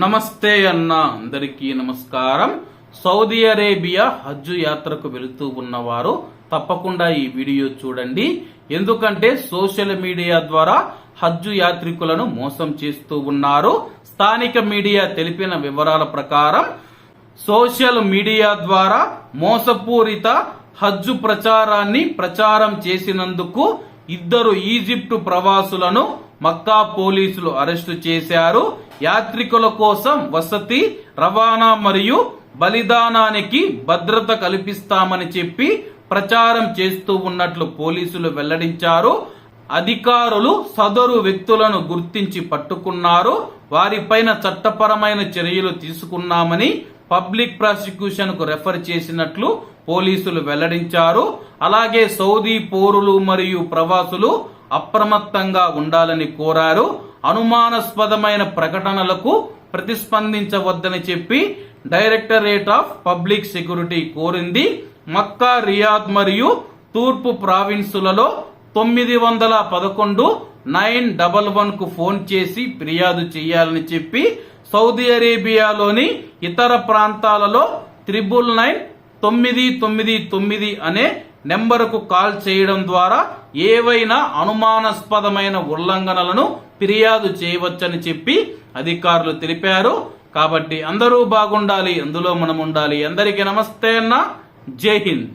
నమస్తే అన్న అందరికీ నమస్కారం. సౌదీ అరేబియా హజ్ యాత్రకు వెళుతూ ఉన్నవారు తప్పకుండా ఈ వీడియో చూడండి. ఎందుకంటే సోషల్ మీడియా ద్వారా హజ్ యాత్రికులను మోసం చేస్తూ ఉన్నారు. స్థానిక మీడియా తెలిపిన వివరాల ప్రకారం సోషల్ మీడియా ద్వారా మోసపూరిత హజ్జు ప్రచారాన్ని ప్రచారం చేసినందుకు ఇద్దరు ఈజిప్టు ప్రవాసులను మక్కా పోలీసులు అరెస్టు చేశారు. యాత్రికుల కోసం వసతి రవాణా మరియు బలిదానానికి భద్రత కల్పిస్తామని చెప్పి ప్రచారం చేస్తూ ఉన్నట్లు పోలీసులు వెల్లడించారు. అధికారులు సదరు వ్యక్తులను గుర్తించి పట్టుకున్నారు. వారిపైన చట్టపరమైన చర్యలు తీసుకున్నామని పబ్లిక్ ప్రాసిక్యూషన్కు రెఫర్ చేసినట్లు పోలీసులు వెల్లడించారు. అలాగే సౌదీ పౌరులు మరియు ప్రవాసులు అప్రమత్తంగా ఉండాలని కోరారు. అనుమానాస్పదమైన ప్రకటనలకు ప్రతిస్పందించవద్దని చెప్పి డైరెక్టరేట్ ఆఫ్ పబ్లిక్ సెక్యూరిటీ కోరింది. మక్కా రియాద్ మరియు తూర్పు ప్రావిన్సులలో తొమ్మిది వందల పదకొండు నైన్ డబల్ వన్కు ఫోన్ చేసి ఫిర్యాదు చేయాలని చెప్పి సౌదీ అరేబియాలోని ఇతర ప్రాంతాలలో త్రిబుల్ నైన్ తొమ్మిది తొమ్మిది తొమ్మిది అనే నెంబరుకు కాల్ చేయడం ద్వారా ఏవైనా అనుమానాస్పదమైన ఉల్లంఘనలను ఫిర్యాదు చేయవచ్చని చెప్పి అధికారులు తెలిపారు. కాబట్టి అందరూ బాగుండాలి అందులో మనం ఉండాలి అందరికీ నమస్తే అన్న. జై హింద్.